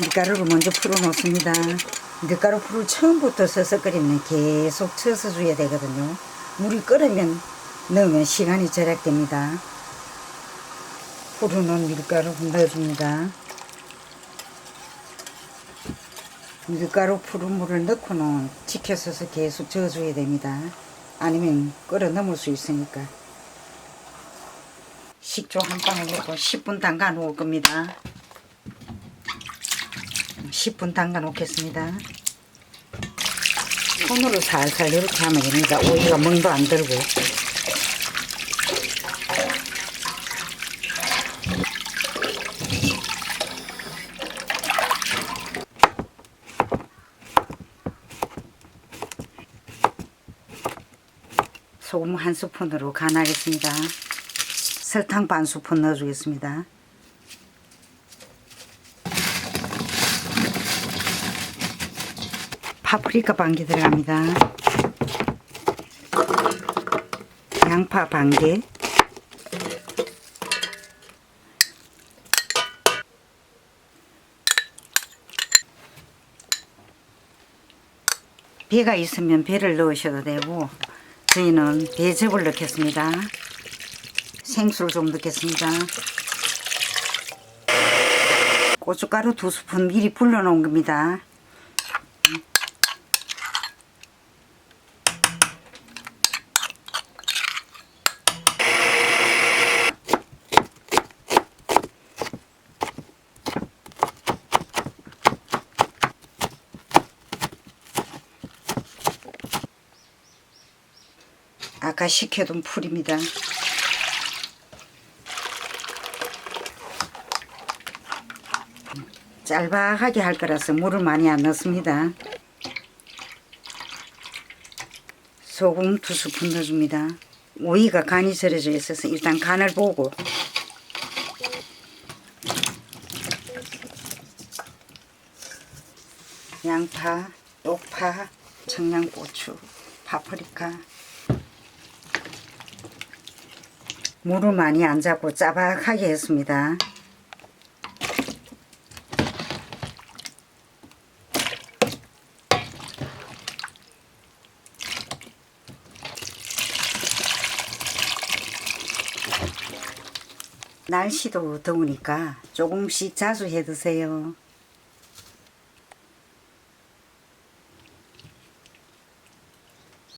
밀가루를 먼저 풀어 놓습니다. 밀가루 풀을 처음부터 써서 끓이면 계속 쳐서 줘야 되거든요. 물이 끓으면 넣으면 시간이 절약됩니다. 풀어 놓은 밀가루 넣어줍니다. 밀가루 푸른 물을 넣고는 지켜서서 계속 저어줘야 됩니다. 아니면 끓어 넘을 수 있으니까. 식초 한 방울 넣고 10분 담가 놓을 겁니다. 10분 담가 놓겠습니다. 손으로 살살 이렇게 하면 됩니다. 오이가 멍도 안 들고. 소금 한 스푼으로 간하겠습니다. 설탕 반 스푼 넣어주겠습니다. 파프리카 반개 들어갑니다. 양파 반개. 배가 있으면 배를 넣으셔도 되고 저희는 배즙을 넣겠습니다. 생수를 좀 넣겠습니다. 고춧가루 두 스푼 미리 불러놓은 겁니다. 아까 식혀둔 풀입니다. 짤박하게 할 거라서 물을 많이 안 넣습니다. 소금 두 스푼 넣어줍니다. 오이가 간이 절여져 있어서 일단 간을 보고 양파, 쪽파, 청양고추, 파프리카 물을 많이 안 잡고 짜박하게 했습니다. 날씨도 더우니까 조금씩 자주 해 드세요.